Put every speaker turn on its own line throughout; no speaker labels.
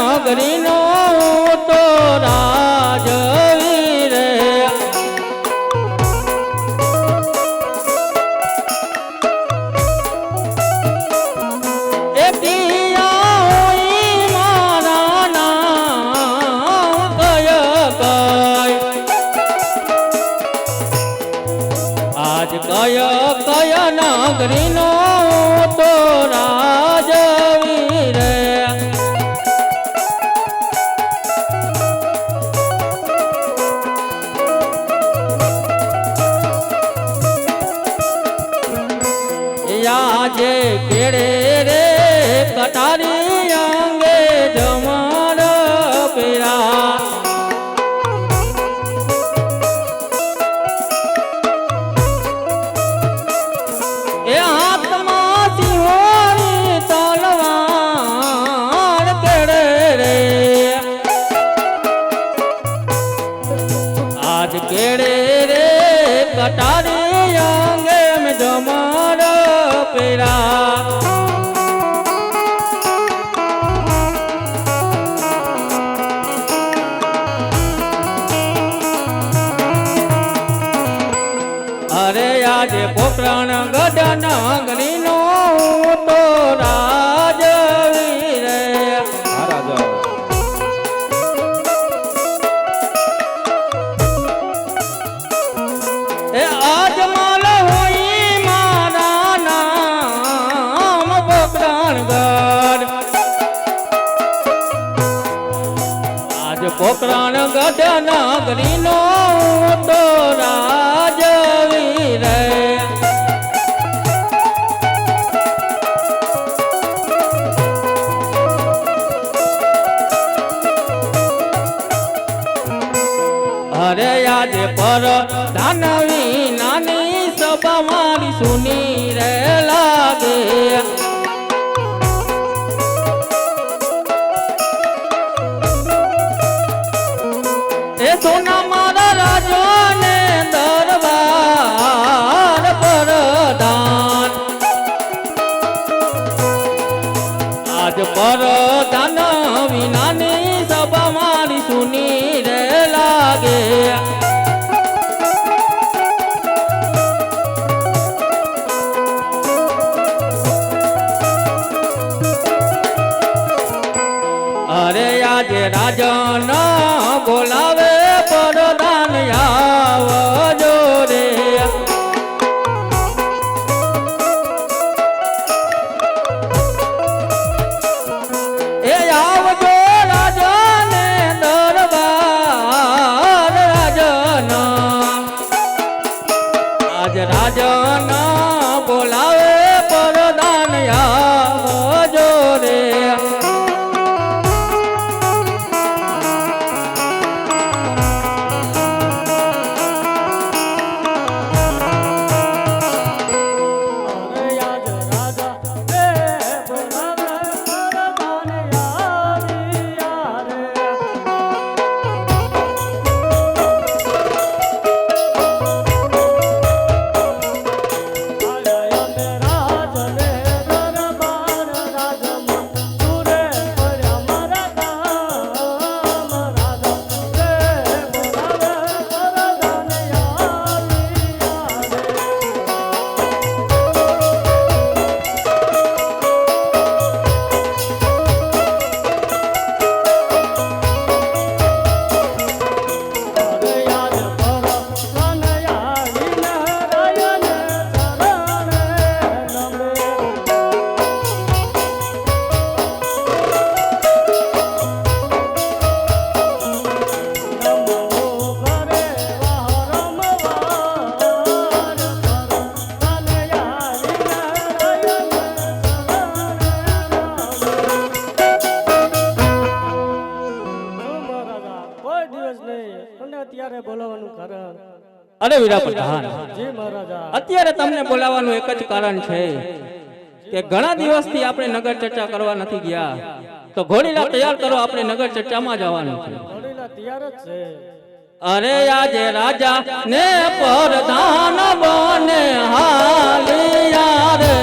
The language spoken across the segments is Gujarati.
નગરીનો તો રાજવી રે એ પિયા હોય કય કય. આજ કય કય નગરીનો ছেড়ে આજ પોકરણગઢ નગરીનો તો રાજવી રે અરે આજે પર દાનવી નાની સભા મારી સુની રે લાગે. એ અરે વીરા અત્યારે તમને બોલાવવાનું એક જ કારણ છે કે ઘણા દિવસથી આપણે નગર ચર્ચા કરવા નથી ગયા. તો ઘોડીલા તૈયાર કરો, આપણે નગર ચર્ચામાં જવાનું છે. અરે આજે રાજા ને પરધાન બને હાલ રે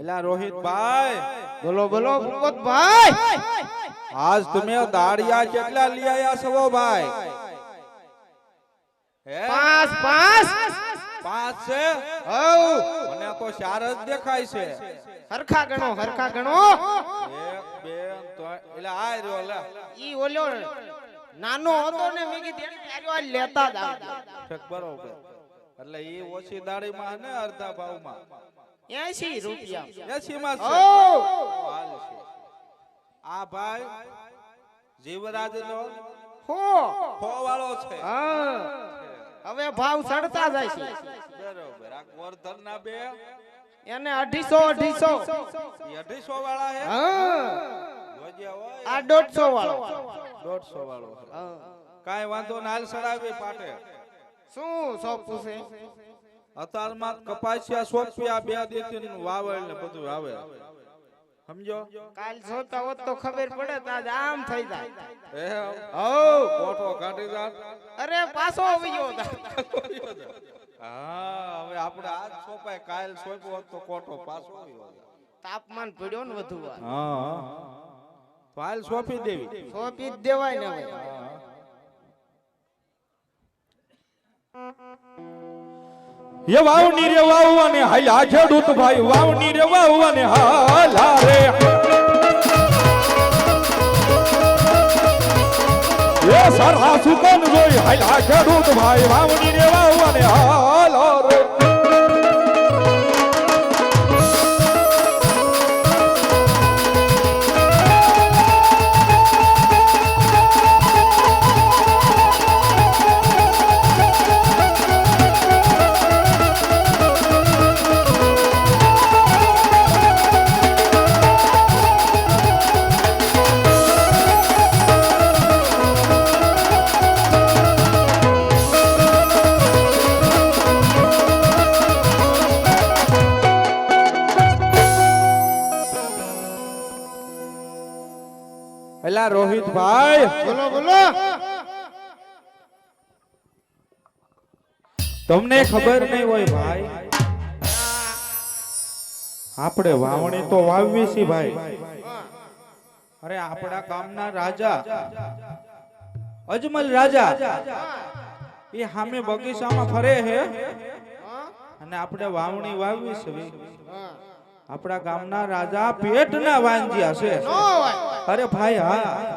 એલા રોહિતભાઈ
બોલો બોલો ભૂપતભાઈ
આજ તમે દાડિયા કેટલા લઈ આયા છો ભાઈ.
પાંચ પાંચ
પાંચ છે?
હવ.
મને તો ચાર જ દેખાય છે.
હરખા ગણો હરખા ગણો.
એક બે ત્રણ. એટલે આ રહ્યો લે.
ઈ ઓલ્યો નાનો હતો ને મેં કીધું એને આ લેતા જ આવતા.
બરોબર. એટલે ઈ ઓછી દાડીમાં ને અડધા ભાવમાં?
80 રૂપિયા.
એસી માં. આ ભાઈ જીવરાજ નો
હો!
હો વાળો છે.
હા. હવે ભાવ ચડતા જાય છે.
બરોબર. આ ગોરધન ના બે.
એને અઢીસો અઢીસો.
અઢીસો વાળા હે?
આ દોઢસો વાળો
દોઢસો વાળો. કાંઈ વાંધો ના હાલ સડાવી પાટે.
શું સોપું છે?
અતારમાં કપાસિયા સોપિયા બે દેતી વાવળ ને બધું આવે. સમજો?
કાલ જોતા હોત તો ખબર પડે તો આજ આમ થઈ જાય.
એ
હો.
કોઠો કાઢી જા
અરે પાછો આવી ગયો
હા હવે આપણે આજ સોપાય કાલ સોંપ્યો હોત તો કોઠો પાછો આવ્યો
તાપમાન પડ્યો ને વધુ
હા હા. ફાઇલ સોંપી દેવી.
સોંપી દેવાય ને હવે.
એ વાવની રે વાવવાને હાલ્યા ખેડૂત ભાઈ વાવની રે વાવવાને હાલા રે એ સરહા સુકન જોઈ હાલ્યા ખેડૂત ભાઈ વાવની રે વાવવાને હાલા
તમને ખબર નહીં હોય ભાઈ, આપણે વાવણી તો વાવવી છે ભાઈ. અરે, આપણા ગામના રાજા, અજમલ રાજા, એ સામે બગીચામાં ફરે છે. અને આપણે વાવણી વાવવી છે આપણા ગામના રાજા પેટના વાંજ્યા છે. અરે, ભાઈ, હા.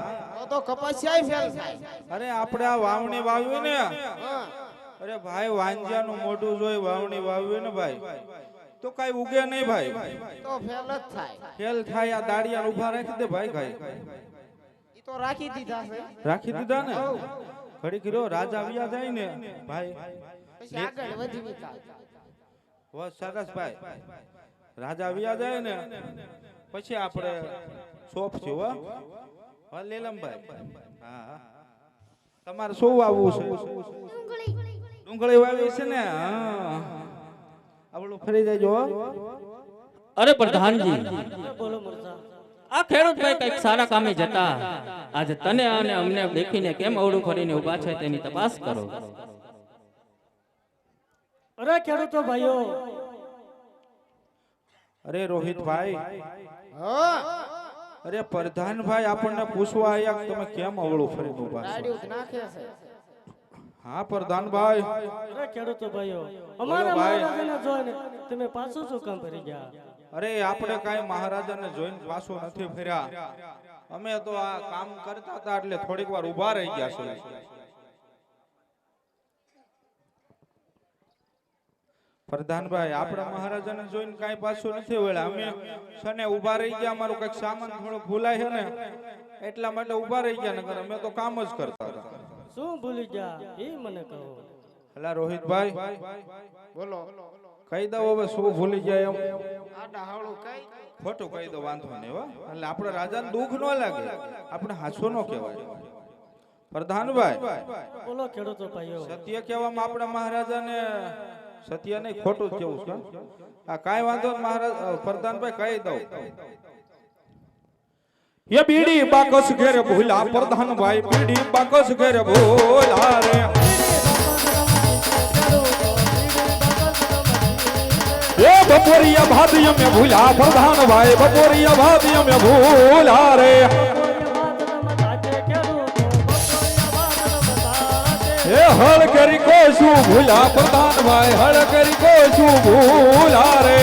તો કપાસિયા ફેલ થાય.
અરે આપણે આ વાવણી વાવી ને? અરે ભાઈ વાંજ્યાનું મોઢું જોઈ વાવણી વાવ્યું ને ભાઈ? તો કઈ ઉગે નહીં ભાઈ.
તો ફેલ જ થાય.
ફેલ થાય આ દાડિયા ઊભા રાખી દે ભાઈ ભાઈ
ઈ તો રાખી દીધા છે.
રાખી દીધા ને? ઘડી કર્યો રાજા વિયા જાય ને ભાઈ.
પછી આગળ વધી વિકાસ.
વો સરસ ભાઈ. રાજા આવ્યા જાય ને પછી આપણે સોપ છે હો. હા લીલમભાઈ હા હા. તમારે શું વાવવું છે? ડુંગળી. વાવી છે ને? હા. આપણું ફરી જાય હો.
અરે પ્રધાનજી.
બોલો
આ ખેડૂત ભાઈ કંઈક સારા કામે જતા. આજે તને અને અમને દેખીને કેમ અવળું ફરીને ઊભા છે તેની તપાસ કરો.
અરે ખેડૂતો ભાઈઓ.
અરે રોહિતભાઈ.
હા.
અરે પ્રધાનભાઈ આપણને પૂછવા આયા કે તમે કેમ અવળું ફરી
નાખે છે.
હા પ્રધાનભાઈ.
અરે ખેડૂતો ભાઈઓ અમારા
ભાઈ.
મહારાજાને જોઈને તમે પાછો શું કામ ફરી ગયા?
અરે આપણે કાંઈ મહારાજાને જોઈને પાછો નથી ફર્યા. અમે તો આ કામ કરતા હતા એટલે થોડીક વાર ઊભા રહી ગયા છે પ્રધાનભાઈ આપણા મહારાજાને જોઈને કાંઈ પાછું નથી વળ્યા. અમે સને ઊભા રહી ગયા અમારું કંઈક સામાન થોડું ભૂલાય છે ને એટલા માટે ઊભા રહી ગયા નગર અમે તો કામ જ કરતા હતા.
શું ભૂલી ગયા? એ મને કહો.
હલા રોહિતભાઈ
બોલો.
કહી દઉં હવે શું ભૂલી જાય એમ.
આ ડાહળું કઈ?
ખોટું કહી દો વાંધો નહીં હો. એટલે આપણે રાજાને દુઃખ ન લાગે આપણે હાસો ન કહેવાય. પ્રધાનભાઈ
બોલો ખેડૂતો ભાઈઓ.
સત્ય કહેવામાં આપણા મહારાજાને સત્ય નહીં, ખોટું જ કેવું છે આ કાંઈ વાંધો મહારાજ પ્રધાનભાઈ કહી દઉં.
એ બીડી બાકસ ઘેર ભૂલા પ્રધાનભાઈ બીડી બાકસ ઘેર ભૂલા રે. એ બપોરિયા ભાદિય મે ભૂલા પ્રધાનભાઈ બપોરિયા ભાદિય મે ભૂલા રે. એ હળ કરી કો શું ભૂલા પ્રધાનભાઈ હળ કરી કો શું ભૂલા રે.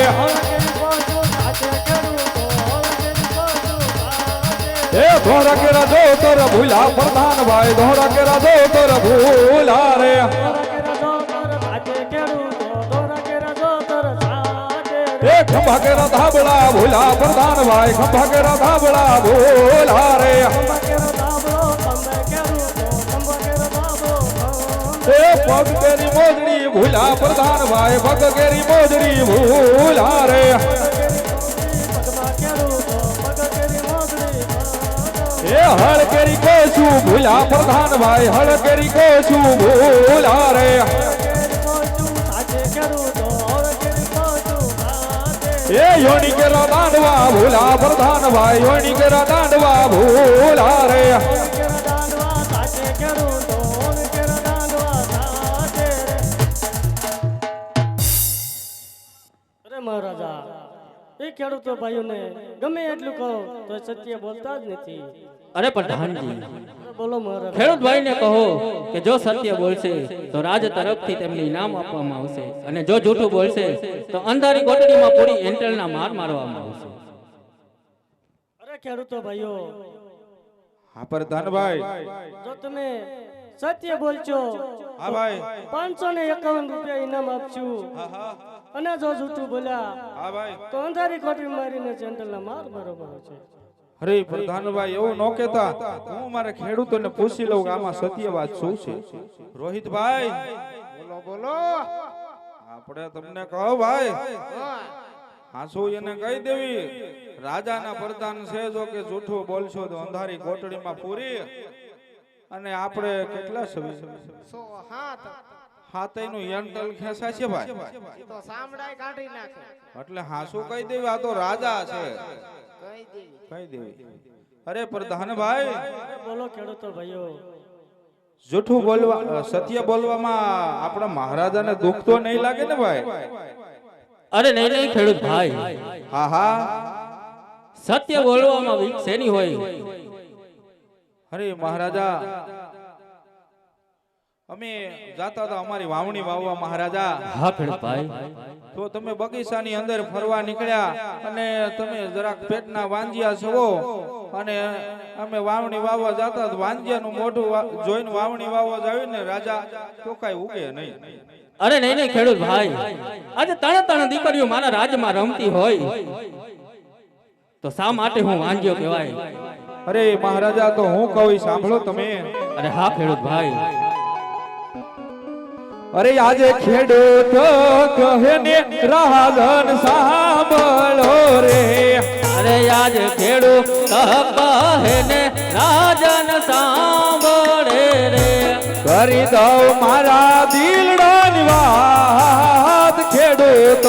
એ ધોરા કે રાજો તર ભૂલા પ્રધાનભાઈ ધોરા કે રાજો તર ભૂલા રે. એ ખંભા કે ધાબળા ભૂલા પ્રધાનભાઈ ખંભા કે ધાબળા ભૂલા રે. એ પગ કેરી મોજડી ભૂલા પ્રધાનભાઈ પગ કેરી મોજડી ભૂલા રે એ હળ કેરી કોશું ભૂલા પ્રધાનભાઈ હળ કેરી કોશું ભૂલા રે એ યોની કેરા દાંડવા ભૂલા પ્રધાનભાઈ યોની કેરા દાંડવા ભૂલા રે
અરે મહારાજા એ ખેડૂતો ભાઈઓને ગમે એટલું કહો તો સત્ય બોલતા જ નથી.
અરે પ્રધાનજી
બોલો મહારાજ.
ખેડૂત ભાઈને કહો કે જો સત્ય બોલશે તો રાજ તરફથી તેમને ઇનામ આપવામાં આવશે. અને જો જૂઠું બોલશે તો અંધારી કોટડીમાં પૂરી એન્ટલના માર મારવામાં આવશે.
અરે ખેડૂતો ભાઈઓ.
હા પ્રધાનભાઈ
જો તમે સત્ય બોલશો
હા ભાઈ.
પાંચસો ને એકાવન રૂપિયા ઇનામ આપશું.
હા હા.
અને જો જૂઠું બોલ્યા
હા ભાઈ.
તો અંધારી ખોટી મારીને જેન્ટલના માર બરોબર છે.
અરે પ્રધાનભાઈ એવું ન કહેતા. હું મારે ખેડૂતોને પૂછી લઉં કે આમાં સત્ય વાત શું છે. રોહિતભાઈ.
બોલો બોલો.
આપણે તમને કહો ભાઈ.
હા.
હાસુ એને કહી દેવી? રાજાના પ્રધાન છે જો કે જૂઠું બોલશો તો અંધારી કોટડીમાં પૂરી. અને આપણે કેટલા સમય?
સો હાથ.
હાથેનું યંટલ ખેસા છે ભાઈ.
તો સામડાય કાઢી નાખે.
એટલે હાસુ કહી દેવી આ તો રાજા છે.
કહી દેવી.
કહી દેવી. અરે પ્રધાનભાઈ
ભાઈ બોલો ખેડૂતો ભાઈઓ.
જૂઠું બોલવા સત્ય બોલવામાં આપણા મહારાજાને દુઃખ તો નહીં લાગે ને ભાઈ?
અરે નહીં નહીં ખેડૂત ભાઈ.
હા હા
સત્ય બોલવામાં વીક શેની હોય?
અરે મહારાજા અમે જાતા હતા અમારી વાવણી વાવવા મહારાજા.
હા ખેડૂત ભાઈ.
તો તમે બગીચાની અંદર ફરવા નીકળ્યા અને તમે જરાક પેટના વાંજિયા છો અને અમે વાવણી વાવવા જાતા તો વાંજિયાનું મોઢું જોઈને વાવણી વાવવા જાવી ને રાજા તો કાંઈ ઉગે નહીં.
અરે નહીં નહીં ખેડૂત ભાઈ. આજે ત્રણે ત્રણ દીકરીઓ મારા રાજમાં રમતી હોય. તો શા માટે હું વાંજ્યો કહેવાય?
અરે મહારાજા તો હું કહું સાંભળો તમે.
અરે હા ખેડૂત ભાઈ.
અરે આજે ખેડૂત કહે ને રાજન સાંભળો રે.
અરે આજ ખેડૂત કહે ને રાજન સાંભળે રે.
કરી દઉં મારા દિલડાની વાત. ખેડૂત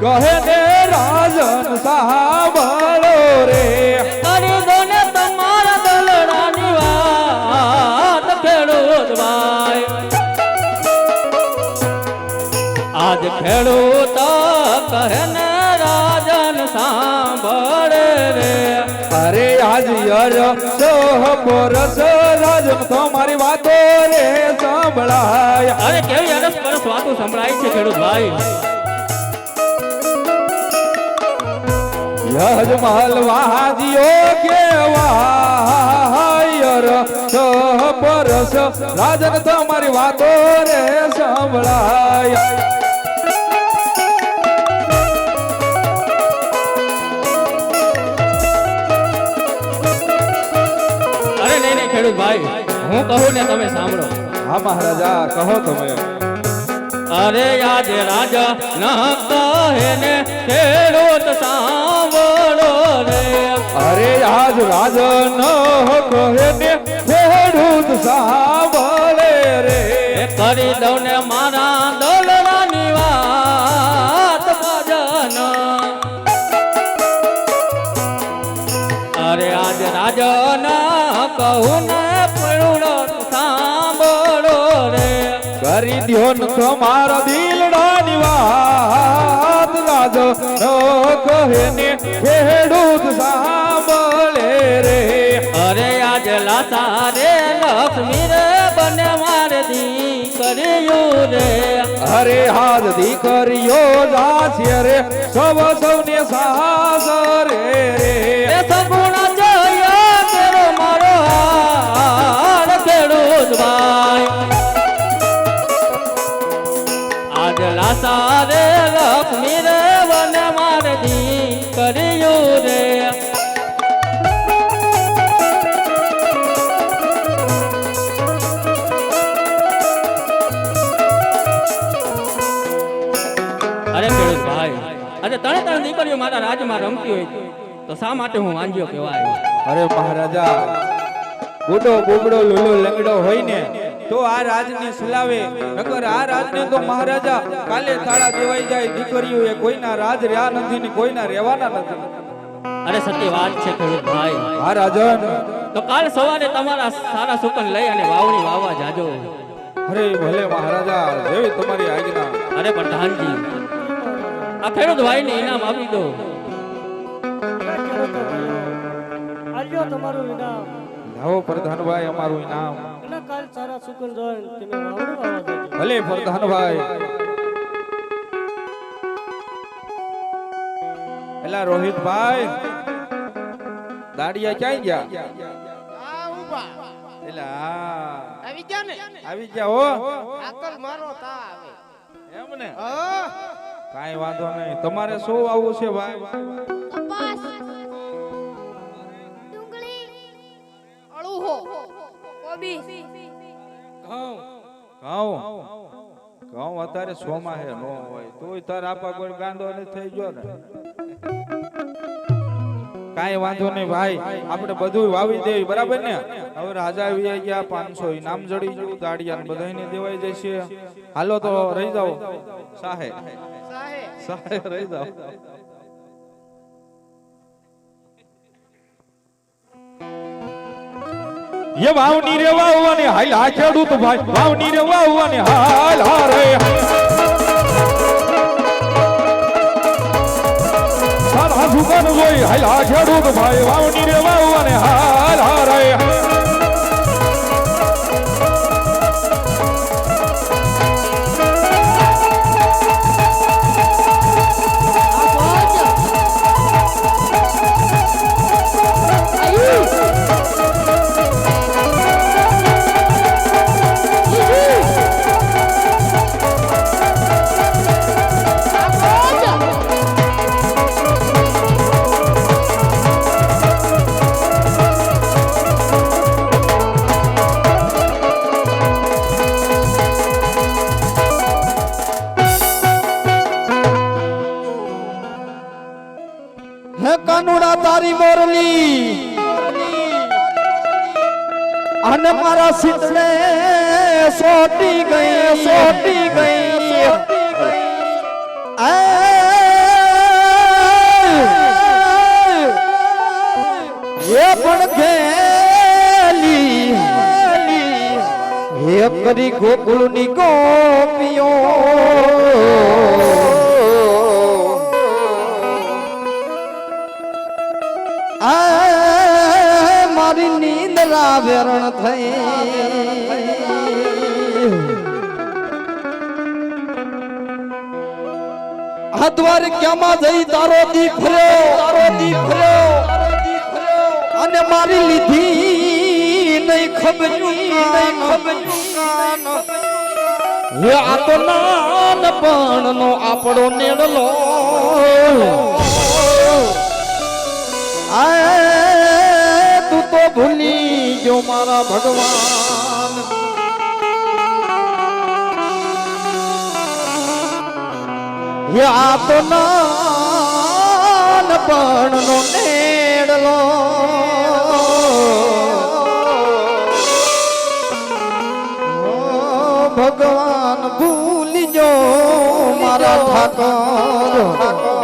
કહે ને રાજન સાંભળો રે.
કરી દો ને તમારા દલડાની વાત. ખેડૂત ભાઈ આજ ખેડૂત કહે રાજન સાંભળે રે.
અરે આજ યર સોહ પરસ રાજન તમારી વાતો રે સંભળાય.
અરે કેવી અરસ પરસ વાતો સંભળાય છે ખેડૂત ભાઈ.
યજમહલ વાજીઓ કેવાય ર પરસ રાજન તમારી વાતો રે સંભળાય.
ખેડૂત ભાઈ હું કહું ને તમે સાંભળો.
હા મહારાજા કહો તમે.
અરે યાદ રાજા ન કહે ને ખેડૂત સાંભળો રે.
અરે આજ રાજન કહે ને ખેડૂત સાંભળે રે.
કરી દઉં ને મારા
કરી દ્યો ન તમારા દિલડાની વાત રાજ કહે ને ખેડૂત સાંભળે રે.
અરે આજ લાતા રે લક્ષ્મી રે બને મારે દી કર્યું રે.
અરે હાથ દીકરીઓ જાશે રે સૌ સૌને સાસ રે રે.
સગુણા ખેડૂત ભાઈ તણે દીકરીઓ મારા રાજમાં રમતી હોય તો શા માટે હું વાંજ્યો કહેવાય?
અરે મહારાજા બુડો બુબડો લુલો લંગડો હોય ને
તો આ રાજને સલાવે. નકર આ રાજને તો મહારાજા કાલે થાળા દેવાઈ જાય દીકરીઓ એ કોઈના રાજ રહ્યા નથી ને કોઈના રહેવાના નથી.
અરે સત્ય વાત છે ખેડૂત ભાઈ.
હા રાજન
તો કાલ સવારે તમારા સારા સુકન લઈ અને વાવણી વાવવા જાજો.
અરે ભલે મહારાજા જેવી તમારી આજ્ઞા.
અરે પ્રધાનજી આ ખેડૂત ભાઈને ઇનામ આપી દો.
તમારું ઇનામ.
લાવો પ્રધાનભાઈ અમારું ઇનામ.
અને કાલ સારા સુકન જોઈને તમે વાવડી વાવવા
ભલે પ્રધાનભાઈ.
એલા રોહિતભાઈ દાડિયા ક્યાં ગયા?
આ ઊભા.
એલા
આવી ગયા ને?
આવી ગયા હો.
આકલ મારો તા આવે.
એમ ને
હા.
કાંઈ વાંધો નહીં. તમારે શું આવું છે ભાઈ?
કપાસ. ડુંગળી. અળુહો. કોબી.
ઘઉં. ઘઉં? અત્યારે સોમાં હે નો હોય. તોય તાર આપા કોઈ ગાંડો નહીં થઈ ગયો ને. કાંઈ વાંધો નહીં ભાઈ, આપણે બધું વાવી દેવી, બરાબર ને? હવે રાજા આવી ગયા પાંચસો ઇનામ જડી ગયું દાડિયા બધાને દેવાઈ જશે. હાલો તો રહી જાઓ. સાહે
સાહે
રહી જાઓ.
એ વાવની રે વાવવાને હાલ આ ખેડૂત ભાઈ, વાવની રે વાવવાને હાલ હારે સારા સુગન જોઈ હાલ ખેડૂત ભાઈ વાવની રે વાવવાને હાલ હારે હે કરી ગોકુળની ગોપીઓ. મારી નીંદ રાવેરણ થઈ. હાથવાર ક્યાંમાં જઈ તારો દી તારો દી અને મારી લીધી નહીં ખબર, નહીં ખબર્યું હે આ તો નાનપણ નો આપણો નેડલો તું તો ભૂલી ગયો મારા ભગવાન. હે આ તો નાનપણ નો નેડલો જો મારા ઠાકોર.